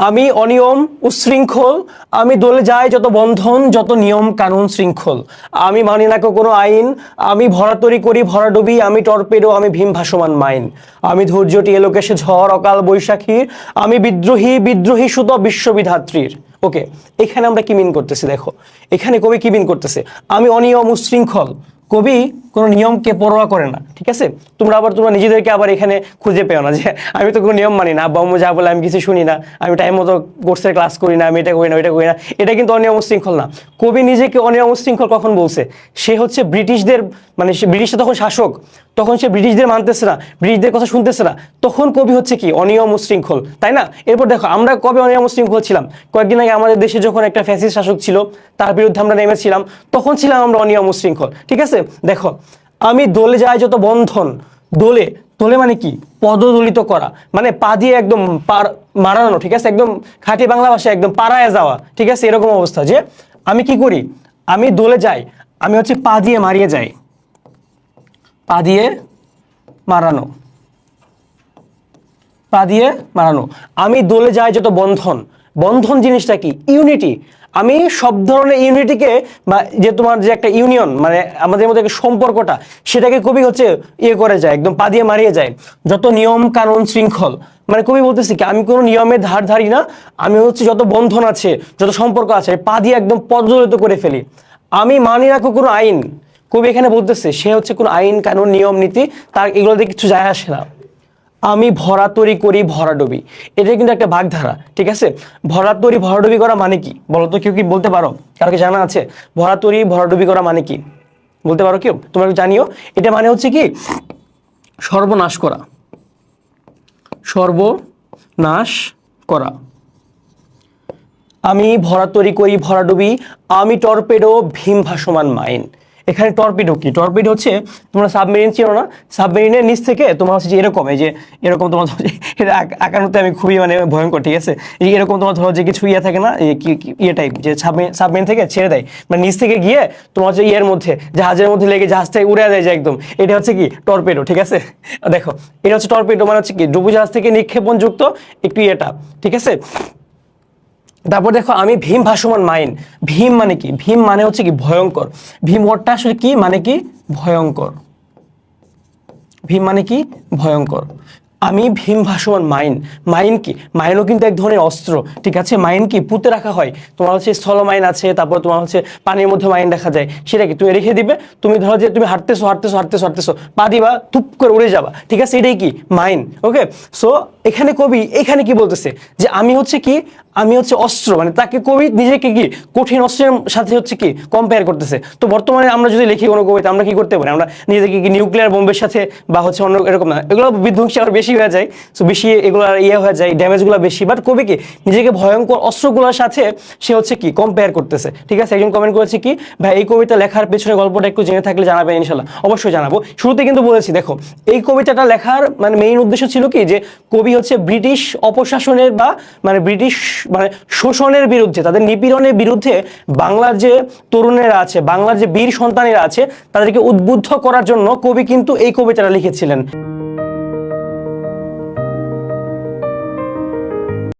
আমি অনিয়ম উশৃঙ্খল আমি দলে যাই যত বন্ধন, যত নিয়ম কানুন শৃঙ্খল। আমি মানি না কোনো আইন, আমি ভরাতরি করি ভরাডুবি আমি টর্পেডো, আমি ভীম ভাসমান মাইন। আমি ধৈর্যটি এলোকেশে ঝড়, অকাল বৈশাখীর, আমি বিদ্রোহী বিদ্রোহী সুত বিশ্ববিধাত্রীর। ওকে, এখানে আমরা কি মিন করতেছি দেখো। এখানে কবি কি মিন করতেছে? আমি অনিয়ম উশৃঙ্খল কবি কোনো নিয়মকে পরোয়া করে না, ঠিক আছে? তোমরা আবার তোমরা নিজেদেরকে আবার এখানে খুঁজে পেও না যে আমি তো কোনো নিয়ম মানি না, আব্বা আম্মু যা বলে আমি কিছু শুনি না, আমি টাইম মতো কোর্সের ক্লাস করি না, আমি এটা করি না, ওইটা করি না। এটা কিন্তু অনিয়ম শৃঙ্খল না। কবি নিজেকে অনিয়ম শৃঙ্খল কখন বলছে? সে হচ্ছে ব্রিটিশদের মানে সে ব্রিটিশরা তখন শাসক, তখন সে ব্রিটিশদের মানতেছে না, ব্রিটিশদের কথা শুনতেছে না। তখন কবি হচ্ছে কি? অনিয়ম শৃঙ্খল তাই না? এরপর দেখো, আমরা কবে অনিয়ম শৃঙ্খল ছিলাম? কয়েকদিন আগে আমাদের দেশে যখন একটা ফ্যাসিস্ট শাসক ছিল, তার বিরুদ্ধে আমরা নেমেছিলাম, তখন ছিলাম আমরা অনিয়ম শৃঙ্খল ঠিক আছে? দেখো আমি দোলে যায় যত বন্ধন, দোলে দোলে মানে কি? পদদলিত করা। মানে পা দিয়ে একদম মারানো, ঠিক আছে? একদম খাঁটি বাংলা ভাষায় একদম পাড়ায় যাওয়া, ঠিক আছে? এরকম অবস্থা যে আমি কি করি? আমি দোলে যাই, আমি হচ্ছে পা দিয়ে মারিয়ে যাই। পা দিয়ে মারানো। পা দিয়ে মারানো। আমি দোলে যাই যত বন্ধন বন্ধন জিনিসটা কি? ইউনিটি আমি সব ধরনের ইউনিটিকে বা যে তোমার যে একটা ইউনিয়ন মানে আমাদের মধ্যে সম্পর্কটা, সেটাকে কবি হচ্ছে ইয়ে করে যায়, একদম পা দিয়ে মারিয়ে যায়। যত নিয়ম, কানুন, শৃঙ্খল মানে কবি বলতেছি কি, আমি কোনো নিয়মের ধার ধারি না, আমি হচ্ছে যত বন্ধন আছে, যত সম্পর্ক আছে পা দিয়ে একদম পদদলিত করে ফেলি। আমি মানি রাখো কোনো আইন। কবি এখানে বলতেছে, সে হচ্ছে কোনো আইন, কানুন, নিয়ম, নীতি, তার এগুলোতে কিছু যায় আসে না। আমি ভরাতরি করি ভরাডুবি এটা কিন্তু একটা বাগধারা, ঠিক আছে? ভরাতরি ভরাডুবি করা মানে কি? বলো তো কেউ কি বলতে পারো? কারও কি জানা আছে? ভরাতরি ভরাডুবি করা মানে কি? বলতে পারো কেউ? তোমরা জানিও। এটা মানে হচ্ছে কি? সর্বনাশ করা। সর্বনাশ করা। আমি ভরাতরি করি ভরাডুবি আমি টর্পেডো, ভীম ভাসমান মাইন। এখানে টর্পিডো কি? টর্পিডো হচ্ছে তোমরা সাবমেরিন চিনো না? সাবমেরিনের নিচ থেকে তোমার হচ্ছে যে এরকম, এই যে এরকম তোমার এটা আঁকানোতে আমি খুবই মানে ভয়ঙ্কর, ঠিক আছে? এই এরকম তোমার ধরো যে কিছু ইয়ে থাকে না ইয়ে টাইপ যে সাবমেরিন থেকে ছেড়ে দেয়। মানে নিচ থেকে গিয়ে তোমার হচ্ছে ইয়ের মধ্যে, জাহাজের মধ্যে লেগে জাহাজ থেকে উড়ে দেয় যে একদম। এটা হচ্ছে কি? টর্পেডো ঠিক আছে? দেখো, এটা হচ্ছে টর্পেডো মানে হচ্ছে কি? ডুবুজাহাজ থেকে নিক্ষেপণ যুক্ত একটু ইয়েটা, ঠিক আছে? তারপর দেখো, আমি ভীম ভাসমান মাইন। ভীম মানে কি? ভীম মানে হচ্ছে কি ভয়ঙ্কর। ভীম ওয়ার্ডটা আসলে কি? মানে কি? ভয়ঙ্কর। ভীম মানে কি? ভয়ঙ্কর। আমি ভীম ভাসমান, মাইন। মাইন কি? মাইনও কিন্তু এক ধরনের অস্ত্র, ঠিক আছে? মাইন কি? পুঁতে রাখা হয়। তোমার হচ্ছে স্থল মাইন আছে, তারপর তোমার হচ্ছে পানির মধ্যে মাইন দেখা যায়। সেটা কি? তুমি রেখে দিবে? তুমি ধরো যে তুমি হাঁটতেছো হাঁটতেছো হাঁটতেছো হাঁটতেছো, পা দিবা তুপ করে উড়ে যাবা। ঠিক আছে? এটাই কি? মাইন, ওকে? সো এখানে কবি এখানে কি বলতেছে? যে আমি হচ্ছে কি? আমি হচ্ছে অস্ত্র মানে তাকে কবি নিজেকে কি? কঠিন অস্ত্রের সাথে হচ্ছে কি? কম্পেয়ার করতেছে। তো বর্তমানে আমরা যদি লিখি কোনো কবিতা, আমরা কি করতে পারি? আমরা নিজেদেরকে কি নিউক্লিয়ার বোম্বের সাথে বা হচ্ছে অন্য এরকম না, এগুলো বিধ্বংসী আরও বেশি হয়ে যায় তো বেশি এগুলো ইয়ে হয়ে যায় ড্যামেজগুলো বেশি। বাট কবি কি? নিজেকে ভয়ঙ্কর অস্ত্রগুলোর সাথে সে হচ্ছে কি? কম্পেয়ার করতেছে। ঠিক আছে? একজন কমেন্ট করেছে কি, ভাই, এই কবিতা লেখার পেছনে গল্পটা একটু জেনে থাকলে জানাবেন ইনশাল্লাহ। অবশ্যই জানাব। শুরুতে কিন্তু বলেছি, দেখো, এই কবিতাটা লেখার মানে মেইন উদ্দেশ্য ছিল কি? যে কবি হচ্ছে ব্রিটিশ অপশাসনের বা মানে ব্রিটিশ মানে শোষণের বিরুদ্ধে, তাদের নিপীড়নের বিরুদ্ধে বাংলার যে তরুণেরা আছে, বাংলার যে বীর সন্তানেরা আছে, তাদেরকে উদ্বুদ্ধ করার জন্য কবি কিন্তু এই কবিতাটা লিখেছিলেন।